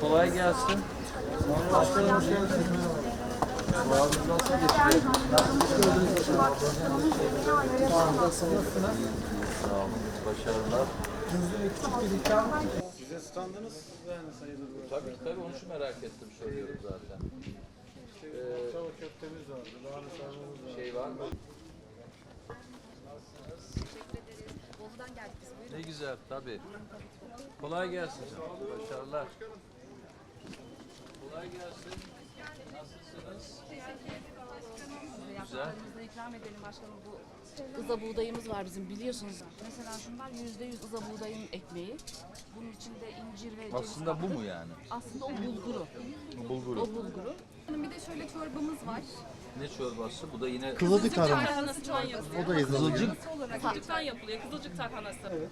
Kolay gelsin. Başkanım hoş geldiniz. Nasıl geçiyor? Nasılsınız? Sağ olun. Başarılar. Size standınız yani sayılır bu. Tabii tabii onu şu merak ettim soruyorum zaten. Ee, Tavuk köftemiz vardı, lahana sarmamız var. şey var mı? Bolu'dan geldik biz. Buyurun. Ne güzel tabii. Kolay gelsin. Başarılar. Kolay gelsin. Nasılsınız? Size yaptıklarımızda ikram edelim başkanım. Bu ıza buğdayımız var bizim biliyorsunuz. Mesela şunlar yüzde yüz ıza buğdayın ekmeği. Bunun içinde incir ve ceviz Aslında bu mu yani? Aslında o bulguru. Bulguru. O bulguru. Bir de şöyle çorbamız var. Ne çorbası? Bu da yine Kızılcık tarhana. Tarhanası çorbası. O da yazılı. kızılcık. Kızılcıktan yapılıyor. Kızılcık tarhanası.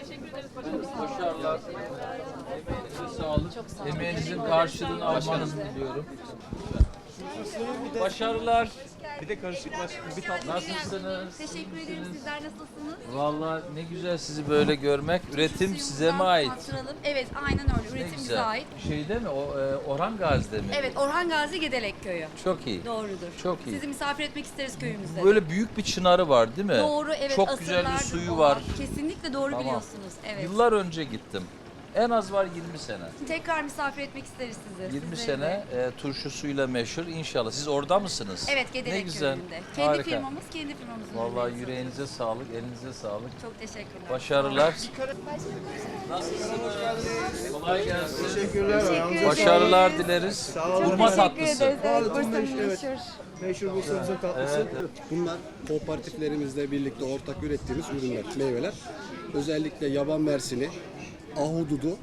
Teşekkür. Başarılar. Emeğinize sağlık. Emeğinizin karşılığını almanızı diliyorum. Başarılar. Bir de karışık var. Bir tatlı. Nasılsınız? Teşekkür ederim. Sizler nasılsınız? Vallahi ne güzel sizi böyle görmek. Üretim size mi ait? Hatırladım. Evet aynen öyle. Ne Üretim bize güzel. ait. Şeyde mi? O e, Orhan Gazi'de mi? Evet Orhan Gazi Gedelek Köyü. Çok iyi. Doğrudur. Çok iyi. Sizi misafir etmek isteriz köyümüzde. Böyle büyük bir çınarı var değil mi? Doğru evet. Çok güzel bir asırlardır suyu olan. var. Kesinlikle doğru Tamam. biliyorsunuz. Evet. Yıllar önce gittim. En az var 20 sene. Tekrar misafir etmek isteriz sizi. 20 sizleri de. sene e, turşusuyla meşhur inşallah. Siz orada mısınız? Evet Gedelek Ne güzel. Köyü'nde. Kendi Harika. firmamız, kendi firmamızın Vallahi ürünleri yüreğinize sağlık, elinize sağlık. Çok teşekkürler. Başarılar. Nasılsınız? Kolay gelsin. Teşekkürler. Başarılar dileriz. Hurma tatlısı. Evet. Meşhur Bursa'mızın tatlısı. Bunlar kooperatiflerimizle birlikte ortak ürettiğimiz ürünler, meyveler. Özellikle yaban mersini, ahududu,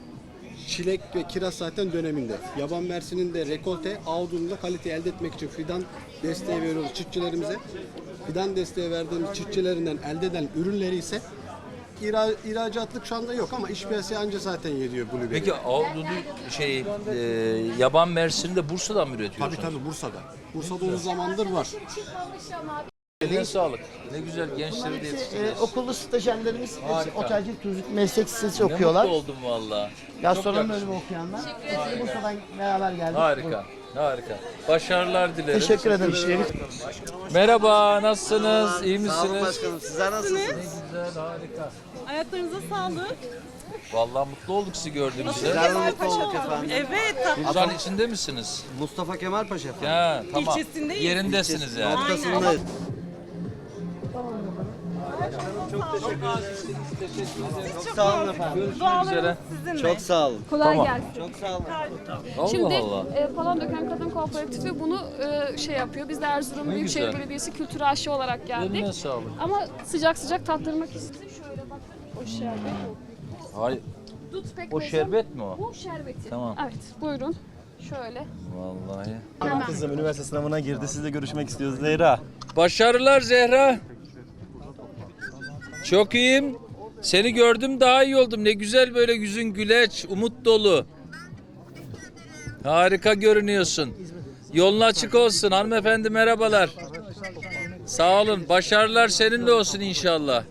çilek ve kiraz zaten döneminde. Yaban mersinin de rekolte, ahududun da kalite elde etmek için fidan desteği veriyoruz çiftçilerimize. Fidan desteği verdiğimiz çiftçilerinden elde edilen ürünleri ise ihra- ihracatlık şu anda yok ama iş piyasaya anca zaten yediyor blueberry. Peki ahududu şey e, yaban mersini de Bursa'dan mı Tabii üretiyorsunuz? tabii Bursa'da. Bursa'da uzun zamandır var. Eline sağlık. Ne güzel gençleri de yetiştiriyorsunuz. okullu stajyerlerimiz hepsi Harika. otelcilik turizm meslek lisesi Ne okuyorlar. mutlu oldum valla. Gastronomi bölümü okuyanlar. Bursa'dan beraber geldik. Harika. Harika. Başarılar dilerim. Teşekkür ederim. Merhaba, nasılsınız? İyi misiniz? Başkanım sizler nasılsınız? Ne güzel, harika. Ayaklarınıza sağlık. Vallahi mutlu olduk sizi gördüğümüzde. Sizler de mutlu olduk efendim. Evet. Bursa'nın içinde misiniz? Mustafa Kemal Paşa efendim. Ya tamam. İlçesindeyiz. Yerindesiniz yani. Noktasındayız. Çok sağ olun efendim. Görüşmek üzere. Çok sağ olun. Kolay Tamam. gelsin. Çok sağ olun. Allah Şimdi Allah. e, Falan Döken Kadın Kooperatifi bunu e, şey yapıyor. Biz de Erzurum Ne Büyükşehir güzel. Belediyesi Kültür Aşı olarak geldik. Eline sağlık. Ama sıcak sıcak tattırmak istedim. Şöyle bakın. O şerbet. Hayır, Dut pek o şerbet mi o? Bu şerbeti. Tamam. Evet. Buyurun. Şöyle. Vallahi. Kızım üniversite sınavına girdi. Sizle görüşmek istiyoruz. Zehra. Başarılar Zehra. Çok iyiyim. Seni gördüm daha iyi oldum. Ne güzel böyle yüzün güleç, umut dolu. Harika görünüyorsun. Yolun açık olsun hanımefendi merhabalar. Sağ olun. Başarılar seninle olsun inşallah.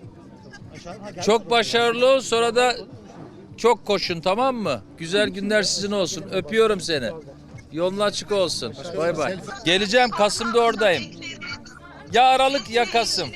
Çok başarılı ol sonra da çok koşun tamam mı? Güzel günler sizin olsun. Öpüyorum seni. Yolun açık olsun. Bay bay. Geleceğim Kasım'da oradayım. Ya Aralık ya Kasım.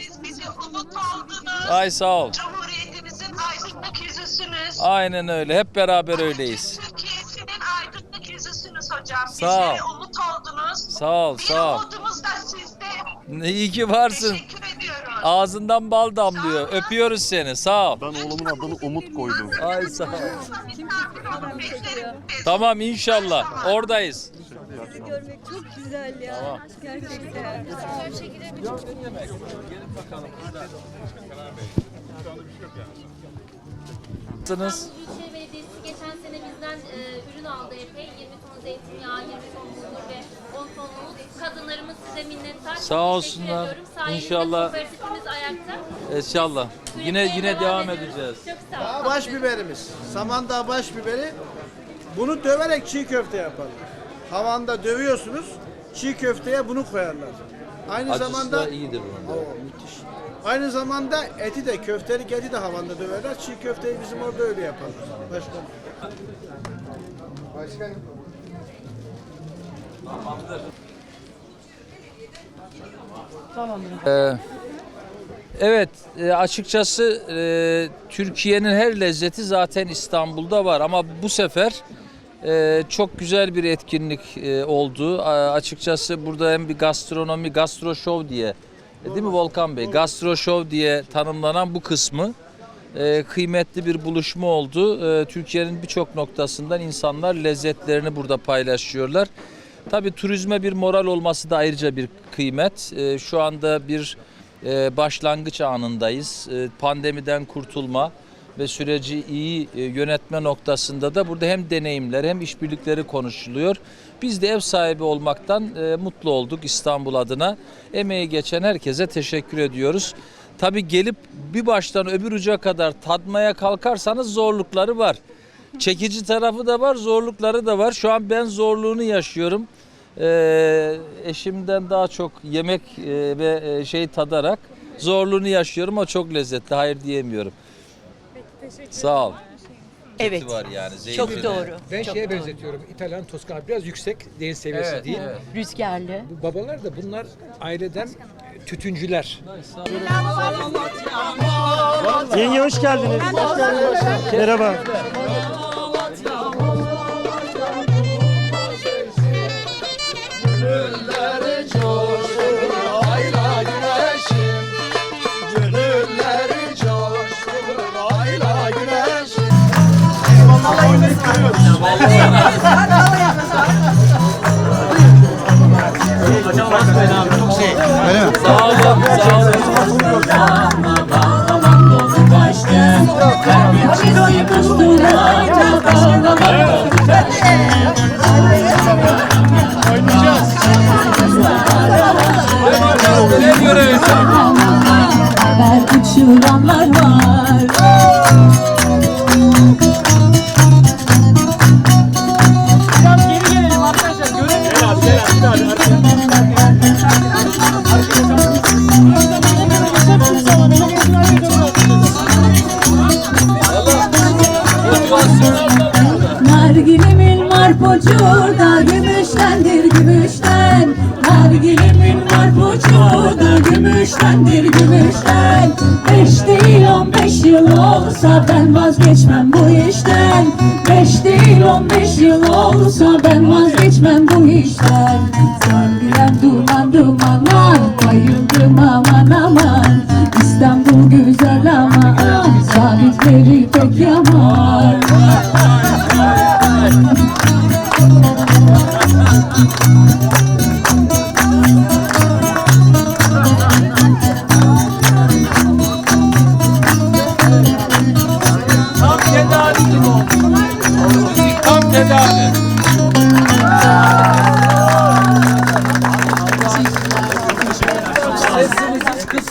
Ay sağ ol. Cumhuriyetimizin aydınlık yüzüsünüz. Aynen öyle. Hep beraber öyleyiz. Türkiye'sinin aydınlık yüzüsünüz hocam. Sağ ol. Bizlere umut oldunuz. Sağ ol, Bir sağ ol. umudumuz da sizde. İyi ki varsın. Teşekkür ediyoruz. Ağzından bal damlıyor. Öpüyoruz seni. Sağ ol. Ben oğlumun adını Umut koydum. Ay sağ ol. Misafir olun, bekleriz. Tamam inşallah. Oradayız. Çok güzel ya. Tamam. Gerçekten. Nasılsınız? Büyükşehir Belediyesi geçen sene bizden e, ürün aldı epey. 20 ton zeytinyağı, 20 ton bulgur ve 10 ton nohut. Kadınlarımız size minnettar. Sağ olsunlar. İnşallah. kooperatifimiz ayakta. İnşallah. Yine Yürütmeye yine devam edeceğiz. Çok sağ olun. Baş biberimiz. Samandağ baş biberi. Bunu döverek çiğ köfte yaparlar. Havanda dövüyorsunuz. Çiğ köfteye bunu koyarlar. Aynı Acısı zamanda da iyidir bunun. Oo, müthiş. Aynı zamanda eti de köftelik eti de havanda döverler. Çiğ köfteyi bizim orada öyle yaparlar. Başkanım. Ee, evet, e, açıkçası e, Türkiye'nin her lezzeti zaten İstanbul'da var ama bu sefer e, çok güzel bir etkinlik e, oldu. Açıkçası burada hem bir gastronomi, gastro show diye, e, değil mi Volkan Bey? Gastro show diye tanımlanan bu kısmı e, kıymetli bir buluşma oldu. Türkiye'nin birçok noktasından insanlar lezzetlerini burada paylaşıyorlar. Tabii turizme bir moral olması da ayrıca bir kıymet. Şu anda bir başlangıç anındayız. Pandemiden kurtulma ve süreci iyi e, yönetme noktasında da burada hem deneyimler hem işbirlikleri konuşuluyor. Biz de ev sahibi olmaktan e, mutlu olduk İstanbul adına. Emeği geçen herkese teşekkür ediyoruz. Tabii gelip bir baştan öbür uca kadar tadmaya kalkarsanız zorlukları var. Çekici tarafı da var, zorlukları da var. Şu an ben zorluğunu yaşıyorum. Ee, eşimden daha çok yemek e, ve şey tadarak zorluğunu yaşıyorum ama çok lezzetli. Hayır diyemiyorum. Sağ ol. Evet. var yani. Çok zeytini. doğru. Ben çok şeye doğru. benzetiyorum. İtalyan Toskana biraz yüksek deniz seviyesi Evet, değil. evet. Rüzgarlı. Bu babalar da bunlar aileden tütüncüler. Yenge hoş geldiniz. Merhaba. Sağ olun, sağ olun. Ne görüyorsun? uçuranlar var. Var poçurda gümüştendir gümüşten. Nargilimin var poçurda gümüştendir gümüşten. Beş değil on beş yıl olsa ben vazgeçmem bu işten. Beş değil on beş yıl olsa ben vazgeçmem bu işten. Sargılan duman dumanlar bayıldım aman aman. İstanbul güzel ama sabitleri pek yaman. Tam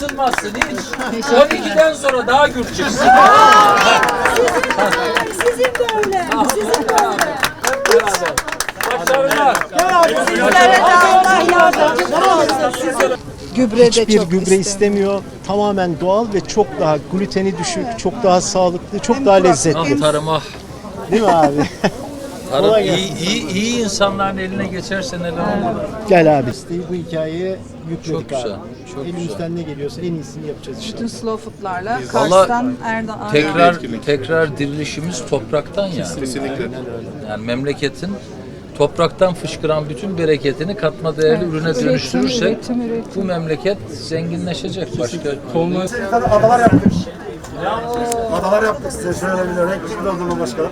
Sesiniz hiç kısılmasın hiç. 12'den sonra daha gür çıksın. Sizin de öyle. Sizin de öyle. Hep beraber. Başarılar. Sizlere de Allah yardımcınız olsun. Hiçbir gübre istemiyor. Tamamen doğal ve çok daha gluteni düşük, çok daha sağlıklı, çok daha lezzetli. Ah tarıma. Değil mi abi? Tarım iyi, iyi, iyi insanların eline geçerse neler olur. Gel abi. Bu hikayeye yükledik Çok güzel, abi. çok Elimizden ne geliyorsa en iyisini yapacağız işte. Slow foodlarla Kars'tan Erdoğan. tekrar tekrar dirilişimiz topraktan ya. Yani memleketin topraktan fışkıran bütün bereketini katma değerli ürüne dönüştürürsek bu memleket zenginleşecek. Başka Adalar yaptık. Adalar yaptık size şöyle bilerek. Şimdi oldu başkanım.